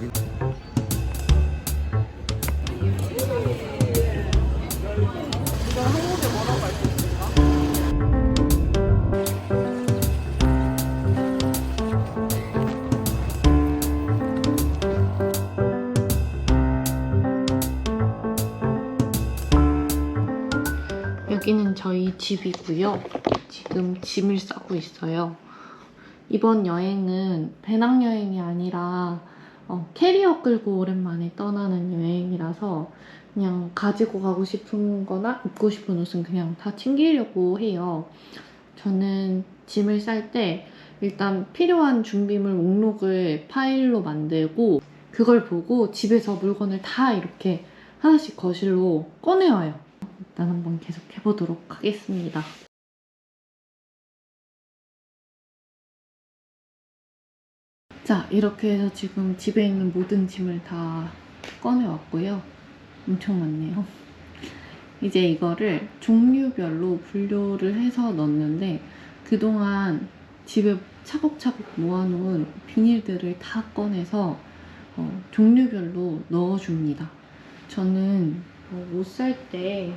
여기 여기는 저희 집이고요. 지금 짐을 싸고 있어요. 이번 여행은 배낭여행이 아니라 어, 캐리어 끌고 오랜만에 떠나는 여행이라서 그냥 가지고 가고 싶은 거나 입고 싶은 옷은 그냥 다 챙기려고 해요. 저는 짐을 쌀 때 일단 필요한 준비물 목록을 파일로 만들고 그걸 보고 집에서 물건을 다 이렇게 하나씩 거실로 꺼내와요. 일단 한번 계속 해보도록 하겠습니다. 자, 이렇게 해서 지금 집에 있는 모든 짐을 다 꺼내왔고요. 엄청 많네요. 이제 이거를 종류별로 분류를 해서 넣는데 그동안 집에 차곡차곡 모아놓은 비닐들을 다 꺼내서 어, 종류별로 넣어줍니다. 저는 어, 옷살 때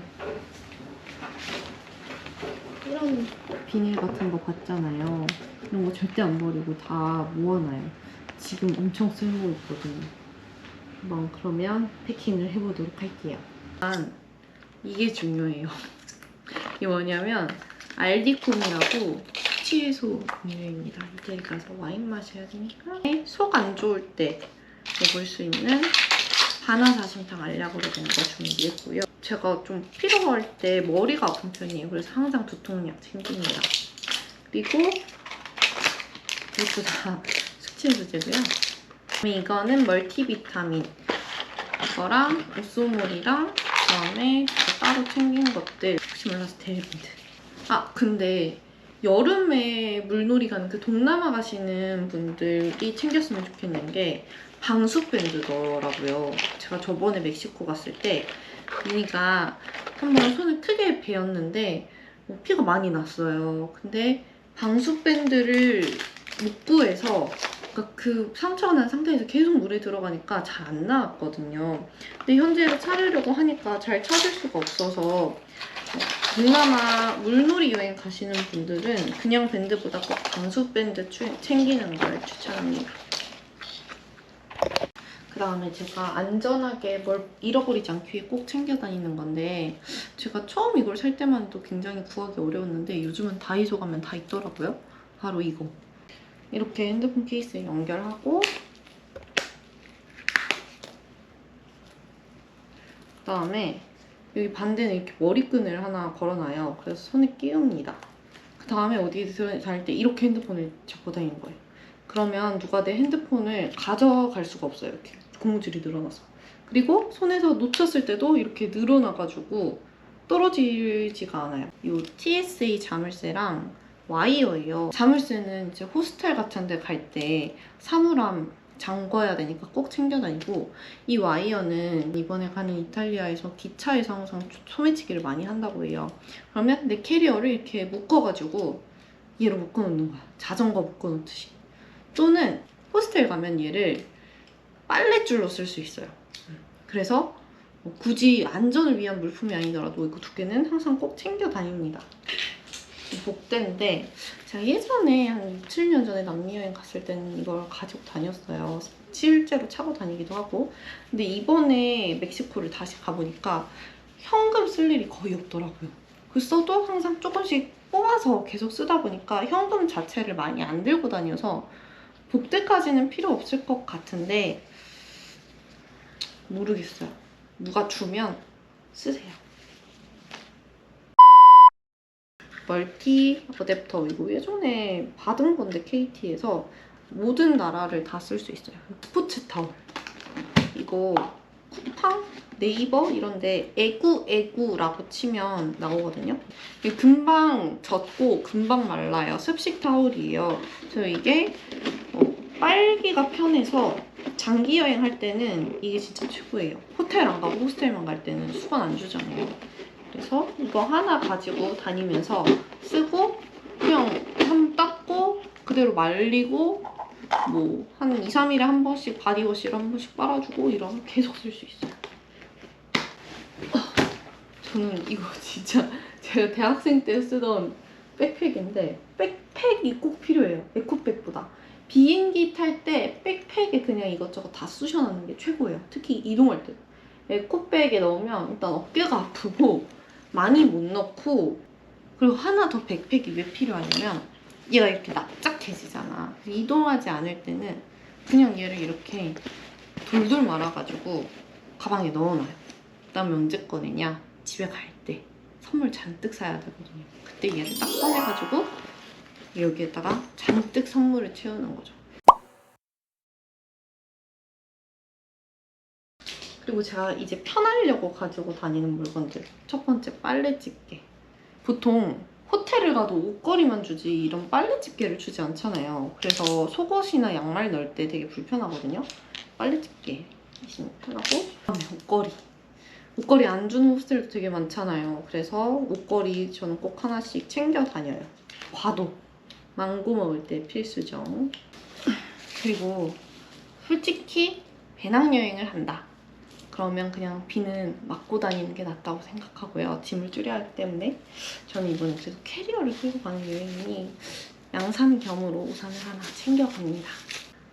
이런 비닐 같은 거 봤잖아요. 이런 거 절대 안 버리고 다 모아놔요. 지금 엄청 쓸고 있거든요. 한번 그러면 패킹을 해보도록 할게요. 일단 이게 중요해요. 이게 뭐냐면 알디콤이라고 숙취해소 음료입니다. 이태리 가서 와인 마셔야 되니까 속 안 좋을 때 먹을 수 있는 바나사심탕 알약으로 된 거 준비했고요. 제가 좀 피로할 때 머리가 아픈 편이에요. 그래서 항상 두통약 챙깁니다. 그리고 이것도 다 숙취해소제고요. 이거는 멀티비타민 이거랑 오쏘몰이랑 그다음에 따로 챙긴 것들 혹시 몰라서 데일밴드 아 근데 여름에 물놀이 가는 그 동남아 가시는 분들이 챙겼으면 좋겠는 게 방수밴드더라고요. 제가 저번에 멕시코 갔을 때 미니가 한번 손을 크게 베었는데 뭐 피가 많이 났어요. 근데 방수밴드를 못 구해서 그러니까 그 상처가 난 상태에서 계속 물에 들어가니까 잘 안 나왔거든요. 근데 현재로 차리려고 하니까 잘 찾을 수가 없어서 동남아 물놀이 여행 가시는 분들은 그냥 밴드보다 꼭 방수 밴드 추- 챙기는 걸 추천합니다. 그 다음에 제가 안전하게 뭘 잃어버리지 않기 위해 꼭 챙겨 다니는 건데 제가 처음 이걸 살 때만 해도 굉장히 구하기 어려웠는데 요즘은 다이소 가면 다 있더라고요. 바로 이거. 이렇게 핸드폰 케이스에 연결하고 그 다음에 여기 반대는 이렇게 머리끈을 하나 걸어놔요. 그래서 손에 끼웁니다. 그 다음에 어디 다닐 때 이렇게 핸드폰을 잡고 다니는 거예요. 그러면 누가 내 핸드폰을 가져갈 수가 없어요. 이렇게 고무줄이 늘어나서. 그리고 손에서 놓쳤을 때도 이렇게 늘어나가지고 떨어지지가 않아요. 이 TSA 자물쇠랑 와이어예요. 자물쇠는 이제 호스텔 같은 데 갈 때 사물함 잠궈야 되니까 꼭 챙겨 다니고 이 와이어는 이번에 가는 이탈리아에서 기차에서 항상 소매치기를 많이 한다고 해요. 그러면 내 캐리어를 이렇게 묶어가지고 얘로 묶어놓는 거야. 자전거 묶어놓듯이. 또는 호스텔 가면 얘를 빨랫줄로 쓸 수 있어요. 그래서 뭐 굳이 안전을 위한 물품이 아니더라도 이거 두 개는 항상 꼭 챙겨 다닙니다. 이 복대인데 제가 예전에 한 6, 7년 전에 남미 여행 갔을 때는 이걸 가지고 다녔어요. 실제로 차고 다니기도 하고. 근데 이번에 멕시코를 다시 가보니까 현금 쓸 일이 거의 없더라고요. 그 써도 항상 조금씩 뽑아서 계속 쓰다 보니까 현금 자체를 많이 안 들고 다녀서 복대까지는 필요 없을 것 같은데 모르겠어요. 누가 주면 쓰세요. 멀티 어댑터 이거 예전에 받은 건데 KT에서 모든 나라를 다 쓸 수 있어요. 스포츠 타올 이거 쿠팡 네이버 이런데 애구 애구라고 치면 나오거든요. 이게 금방 젖고 금방 말라요. 습식 타올이에요. 그래서 이게 어, 빨기가 편해서 장기 여행할 때는 이게 진짜 최고예요. 호텔 안 가고 호스텔만 갈 때는 수건 안 주잖아요. 그래서 이거 하나 가지고 다니면서 쓰고 그냥 한번 닦고 그대로 말리고 뭐 한 2, 3일에 한 번씩 바디워시를 한 번씩 빨아주고 이러면 계속 쓸 수 있어요. 아, 저는 이거 진짜 제가 대학생 때 쓰던 백팩인데 백팩이 꼭 필요해요. 에코백보다. 비행기 탈 때 백팩에 그냥 이것저것 다 쑤셔넣는 게 최고예요. 특히 이동할 때. 에코백에 넣으면 일단 어깨가 아프고 많이 못 넣고 그리고 하나 더 백팩이 왜 필요하냐면 얘가 이렇게 납작해지잖아. 이동하지 않을 때는 그냥 얘를 이렇게 돌돌 말아가지고 가방에 넣어놔요. 그다음에 언제 꺼내냐? 집에 갈 때 선물 잔뜩 사야 되거든요. 그때 얘를 딱 꺼내가지고 여기에다가 잔뜩 선물을 채우는 거죠. 그리고 제가 이제 편하려고 가지고 다니는 물건들. 첫 번째 빨래 집게. 보통 호텔을 가도 옷걸이만 주지 이런 빨래 집게를 주지 않잖아요. 그래서 속옷이나 양말 넣을 때 되게 불편하거든요. 빨래 집게 있으면 편하고 그다음에 옷걸이. 옷걸이 안 주는 호스텔도 되게 많잖아요. 그래서 옷걸이 저는 꼭 하나씩 챙겨 다녀요. 과도. 망고 먹을 때 필수죠. 그리고 솔직히 배낭여행을 한다. 그러면 그냥 비는 맞고 다니는 게 낫다고 생각하고요. 짐을 줄여야 하기 때문에 저는 이번에 그래도 캐리어를 끌고 가는 여행이니 양산 겸으로 우산을 하나 챙겨갑니다.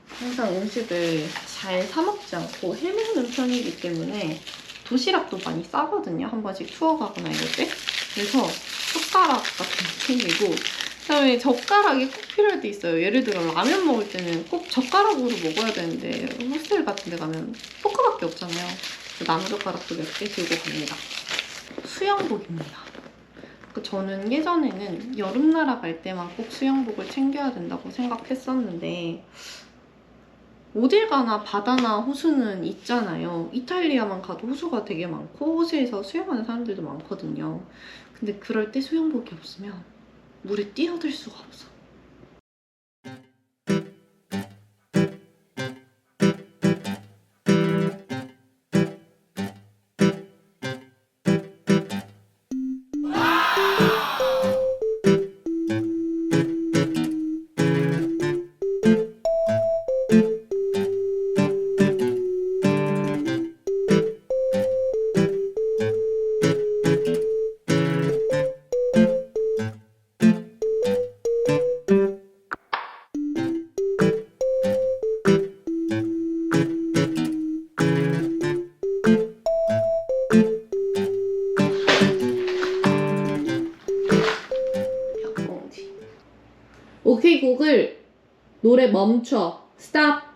항상 음식을 잘 사 먹지 않고 해먹는 편이기 때문에 도시락도 많이 싸거든요. 한 번씩 투어 가거나 이럴 때. 그래서 숟가락 같은 거 챙기고 그다음에 젓가락이 꼭 필요할 때 있어요. 예를 들어 라면 먹을 때는 꼭 젓가락으로 먹어야 되는데 호스텔 같은 데 가면 포크밖에 없잖아요. 나무젓가락도 몇 개 들고 갑니다. 수영복입니다. 그 저는 예전에는 여름 나라 갈 때만 꼭 수영복을 챙겨야 된다고 생각했었는데 어딜 가나 바다나 호수는 있잖아요. 이탈리아만 가도 호수가 되게 많고 호수에서 수영하는 사람들도 많거든요. 근데 그럴 때 수영복이 없으면 물에 뛰어들 수가 없어. 곡을 노래 멈춰, stop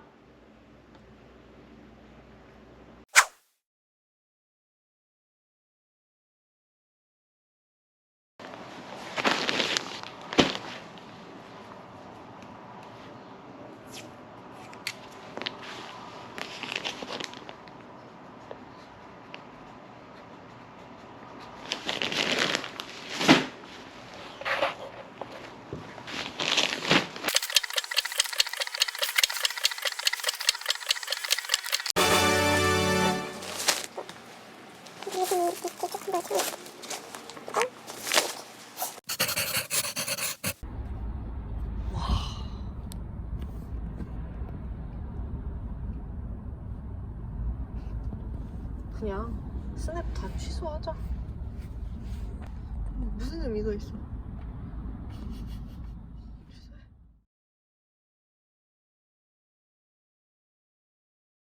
그냥 스냅 다 취소하자. 무슨 의미가 있어